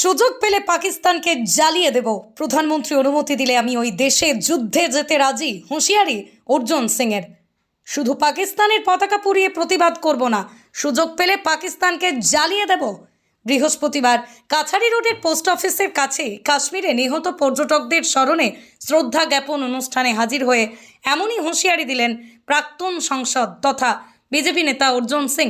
সুযোগ পেলে পাকিস্তানকে জ্বালিয়ে দেব। প্রধানমন্ত্রী অনুমতি দিলে আমি ওই দেশে যুদ্ধে যেতে রাজি, হুঁশিয়ারি অর্জুন সিংয়ের। শুধু পাকিস্তানের পতাকা পুড়িয়ে প্রতিবাদ করব না, সুযোগ পেলে পাকিস্তানকে জ্বালিয়ে দেব। বৃহস্পতিবার কাছাড়ি রোডের পোস্ট অফিসের কাছে কাশ্মীরে নিহত পর্যটকদের স্মরণে শ্রদ্ধা জ্ঞাপন অনুষ্ঠানে হাজির হয়ে এমনই হুঁশিয়ারি দিলেন প্রাক্তন সংসদ তথা বিজেপি নেতা অর্জুন সিং।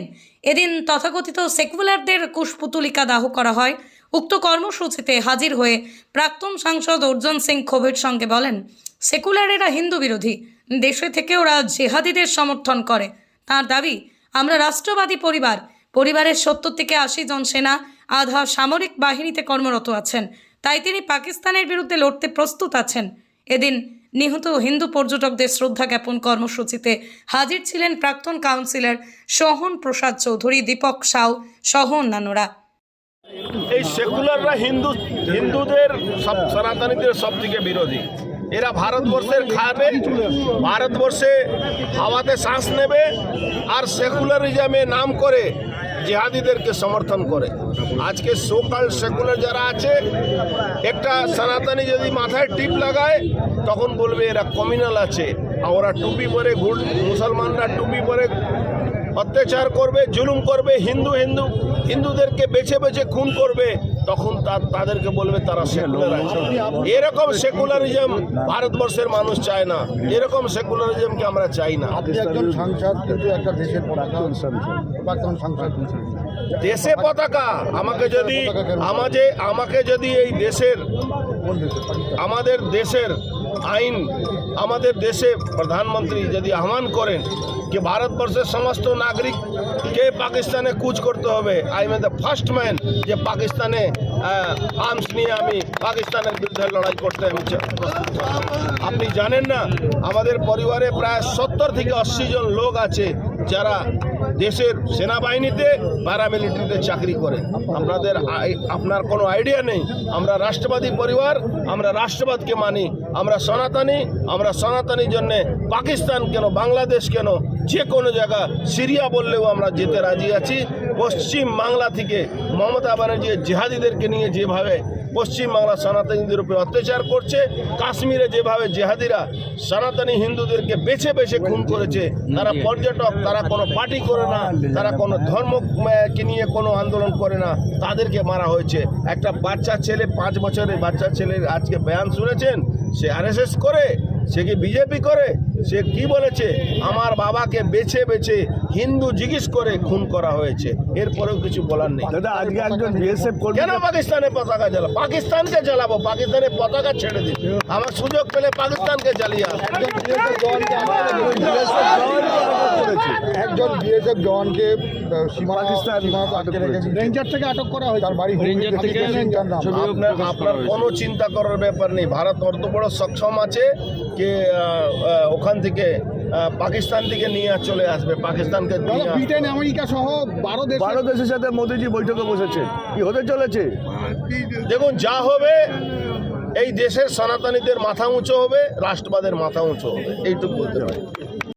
এদিন তথাকথিত সেকুলারদের কুশপুতুলিকা দাহ করা হয়। উক্ত কর্মসূচিতে হাজির হয়ে প্রাক্তন সাংসদ অর্জুন সিং ক্ষোভের সঙ্গে বলেন সেকুলারেরা হিন্দু বিরোধী। দেশে থেকে ওরা জেহাদিদের সমর্থন করে। তার দাবি, আমরা রাষ্ট্রবাদী পরিবার। পরিবারের সত্তর থেকে আশি জন সেনা, আধা সামরিক বাহিনীতে কর্মরত আছেন। তাই তিনি পাকিস্তানের বিরুদ্ধে লড়তে প্রস্তুত আছেন। এদিন নিহত হিন্দু পর্যটকদের শ্রদ্ধা জ্ঞাপন কর্মসূচিতে হাজির ছিলেন প্রাক্তন কাউন্সিলর সোহন প্রসাদ চৌধুরী, দীপক সাউ সহ অন্যান্যরা। এই সেকুলাররা হিন্দু, হিন্দুদের সব সনাতনীদের সব থেকে বিরোধী। এরা ভারতবর্ষের খাবে, ভারতবর্ষে হাওয়াতে শ্বাস নেবে আর সেকুলারিজমে নাম করে জেহাদিদেরকে সমর্থন করে। আজকে সোকাল সেকুলার যারা আছে, একটা সনাতনী যদি মাথায় টিপ লাগায়, তখন বলবে এরা কমিউনাল আছে। ওরা টুপি পরে মুসলমানরা টুপি পরে অত্যাচার করবে জুলুম করবে হিন্দু হিন্দু হিন্দুদেরকে বেছে বেছে খুন করবে তখন তাদেরকে বলবে তারা সেকুলার আছে। এরকম সেকুলারিজম ভারতবর্ষের মানুষ চায় না। এরকম সেকুলারিজমকে আমরা চাই না। আপনি একজন সাংসদ কিন্তু একটা দেশের প্রাক্তন প্রাক্তন সাংসদ। দেশে পতাকা? আমাকে যদি আমাকে আমাকে যদি এই দেশের আমাদের দেশের আইন আমাদের দেশে প্রধানমন্ত্রী যদি আহ্বান করেন যে ভারতবর্ষের সমস্ত নাগরিককে পাকিস্তানে কুচ করতে হবে I am the first man যে পাকিস্তানে আর্মস নিয়ে আমি পাকিস্তানের বিরুদ্ধে লড়াই করতে আমি আপনি জানেন না, আমাদের পরিবারে প্রায় সত্তর থেকে আশি জন লোক আছে যারা দেশের সেনাবাহিনীতে প্যারামিলিটারিতে চাকরি করে। আপনাদের আপনার কোনো আইডিয়া নেই। আমরা রাষ্ট্রবাদী পরিবার, আমরা রাষ্ট্রবাদকে মানি, আমরা সনাতনী, আমরা সনাতনীর জন্যে পাকিস্তান কেন, বাংলাদেশ কেন যে কোনো জায়গা সিরিয়া বললেও আমরা যেতে রাজি আছি। পশ্চিম বাংলা থেকে মমতা ব্যানার্জি জেহাদিদেরকে নিয়ে যেভাবে পশ্চিম বাংলা সনাতনীদের উপরে অত্যাচার করছে, কাশ্মীরে যেভাবে জেহাদিরা সনাতনী হিন্দুদেরকে বেছে বেছে খুন করেছে, তারা পর্যটক, তারা কোনো পার্টি করে না, তারা কোনো ধর্মকে নিয়ে কোনো আন্দোলন করে না, তাদেরকে মারা হয়েছে। একটা বাচ্চা ছেলে, পাঁচ বছরের বাচ্চা ছেলের আজকে বয়ান শুনেছেন? সে আরএসএস করে সে কি বিজেপি করে? সে কি বলেছে? আমার বাবাকে বেছে বেছে হিন্দু জিজ্ঞেস করে খুন করা হয়েছে। এরপরেও কিছু বলার নেই। দাদা আজকে একজন বিএসএফ কর্মী কেন পাকিস্তানে পতাকা জ্বালা? পাকিস্তানকে জ্বালাবো পাকিস্তানের পতাকা ছেড়ে দিন। আমার সুযোগ পেলে পাকিস্তানকে জ্বালিয়ে। একজন বিএসএফ জওয়ানকে আপনার আপনার কোনো চিন্তা করার ব্যাপার নেই। ভারত অত বড় সক্ষম আছে। যে ওখান থেকে পাকিস্তান থেকে নিয়ে আর চলে আসবে পাকিস্তানকে নিয়ে ব্রিটেন আমেরিকা সহ বারো দেশ বারো দেশের সাথে মোদিজি বৈঠকে বসেছে। কি হতে চলেছে? দেখুন যা হবে এই দেশের সনাতনীদের মাথা উঁচু হবে রাষ্ট্রবাদের মাথা উঁচু হবে এইটুকু বলতে পারি।